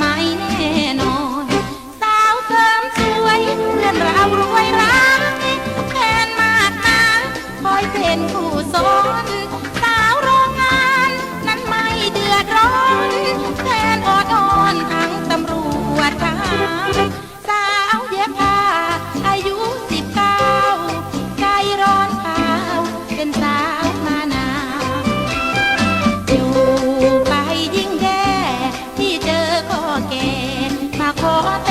ไม่แน่นอน สาวเพิ่มสวยเพื่อนเรารวยรักแฟนมากนะคอยเป็นคู่สม acordar.